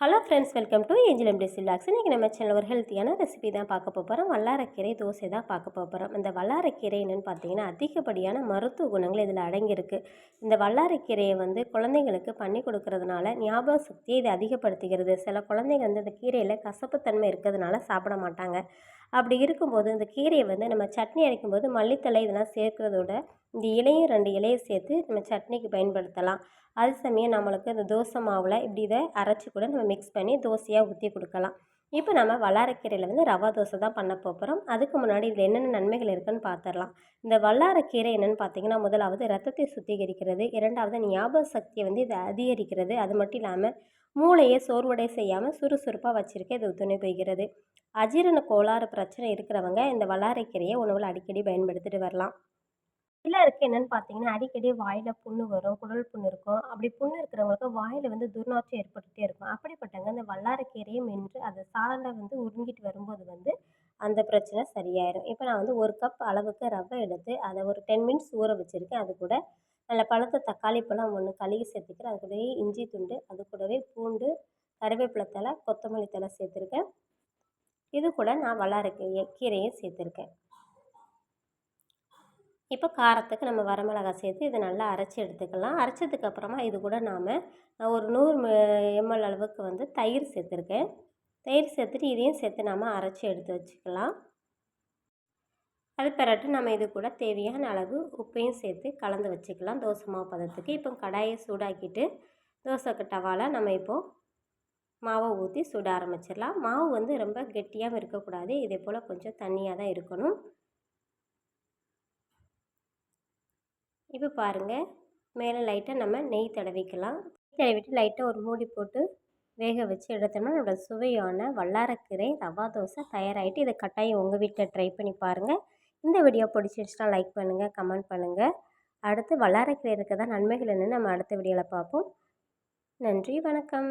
Hello friends welcome to Angel MD Chillax இன்றைக்கி நம்ம channel ஒரு ஹெல்த்தியான ரெசிபி தான் பார்க்க போகிறோம் வல்லாரக்கீரை தோசை தான் பார்க்க போகிறோம் இந்த வல்லாரக்கீரை என்னென்னு பார்த்தீங்கன்னா அதிகப்படியான மருத்துவ குணங்கள் இதில் அடங்கியிருக்கு. இந்த வல்லாரக்கீரையை வந்து குழந்தைங்களுக்கு பண்ணி கொடுக்கறதுனால ஞாபக சக்தியை இது அதிகப்படுத்துகிறது சில குழந்தைங்க வந்து இந்த கீரையில் கசப்புத்தன்மை இருக்கிறதுனால சாப்பிட மாட்டாங்க. அப்படி இருக்கும்போது இந்த கீரையை வந்து நம்ம சட்னி அரைக்கும்போது மல்லித்தலை இதெல்லாம் சேர்க்குறதோட இந்த இலையும் ரெண்டு இலையை சேர்த்து நம்ம சட்னிக்கு பயன்படுத்தலாம். அது சமயம் நம்மளுக்கு இந்த தோசை மாவில் இப்படி இதை அரைச்சி கூட நம்ம மிக்ஸ் பண்ணி தோசையாக ஊற்றி கொடுக்கலாம். இப்போ நம்ம வல்லாரக்கீரையில் வந்து ரவா தோசை தான் பண்ண போகிறோம் அதுக்கு முன்னாடி இதில் என்னென்ன நன்மைகள் இருக்குன்னு பார்த்துடலாம் இந்த வல்லாரக்கீரை என்னென்னு பார்த்தீங்கன்னா முதலாவது ரத்தத்தை சுத்திகரிக்கிறது இரண்டாவது ஞாபக சக்தியை வந்து இதை அதிகரிக்கிறது. அது மட்டும் இல்லாமல் மூளையை சோர்வடை செய்யாமல் சுறுசுறுப்பாக வச்சுருக்க இது துணை போய்கிறது. அஜீரண கோளாறு பிரச்சனை இருக்கிறவங்க இந்த வல்லாரைக்கீரையை உணவில் அடிக்கடி பயன்படுத்திட்டு வரலாம். சிலருக்கு என்னென்னு பார்த்தீங்கன்னா அடிக்கடி வாயில் புண்ணு வரும் குடல் புண்ணு இருக்கும். அப்படி புண்ணு இருக்கிறவங்களுக்கு வாயில் வந்து துர்நாற்றம் ஏற்பட்டுகிட்டே இருக்கும். அப்படிப்பட்டவங்க இந்த வல்லாரைக்கீரையை மென்று அதை சாலை வந்து உறிஞ்சிட்டு வரும்போது வந்து அந்த பிரச்சனை சரியாயிடும் இப்போ நான் வந்து ஒரு கப் அளவுக்கு ரவை எடுத்து அதை ஒரு டென் மினிட்ஸ் ஊற வச்சுருக்கேன். அது கூட நல்ல பழுத்த தக்காளி பழம் ஒன்று கழுவி சேர்த்துக்கிறேன் அது கூடவே இஞ்சி துண்டு அது கூடவே பூண்டு கருவேப்பிலை தழை கொத்தமல்லி தழை சேர்த்துருக்கேன். இது கூட நான் வல்லாரைக்கீரை கீரையும் சேர்த்துருக்கேன். இப்போ காரத்துக்கு நம்ம வரமிளகாய் சேர்த்து இதை நல்லா அரைச்சி எடுத்துக்கலாம். அரைச்சதுக்கப்புறமா இது கூட நாம் ஒரு நூறு எம்எல் அளவுக்கு வந்து தயிர் சேர்த்துருக்கேன். தயிர் சேர்த்துட்டு இதையும் சேர்த்து நாம் அரைச்சி எடுத்து வச்சுக்கலாம். அது பிறட்டு நம்ம இது கூட தேவையான அளவு உப்பையும் சேர்த்து கலந்து வச்சுக்கலாம். தோசை மாவு பதத்துக்கு. இப்போ கடாயை சூடாக்கிட்டு தோசைக்கு டவாவில் நம்ம இப்போது மாவை ஊற்றி சுட ஆரம்பிச்சிடலாம். மாவு வந்து ரொம்ப கெட்டியாகவும் இருக்கக்கூடாது. இதே போல் கொஞ்சம் தண்ணியாக தான் இருக்கணும். இப்போ பாருங்கள் மேலே லைட்டாக நம்ம நெய் தடவிக்கலாம். நெய் தடவிட்டு லைட்டாக ஒரு மூடி போட்டு வேக வச்சு எடுத்தோம்னா நம்மளோட சுவையான வல்லாரக்கீரை ரவா தோசை தயாராகிட்டு இதை கட்டாயம் உங்கள் வீட்டில் ட்ரை பண்ணி பாருங்கள் இந்த வீடியோ பிடிச்சிருச்சுன்னா லைக் பண்ணுங்கள் கமெண்ட் பண்ணுங்கள் அடுத்து வல்லாரக்கீரை இருக்க தான் நன்மைகள் என்னென்னு நம்ம அடுத்த வீடியோவில் பார்ப்போம். நன்றி வணக்கம்.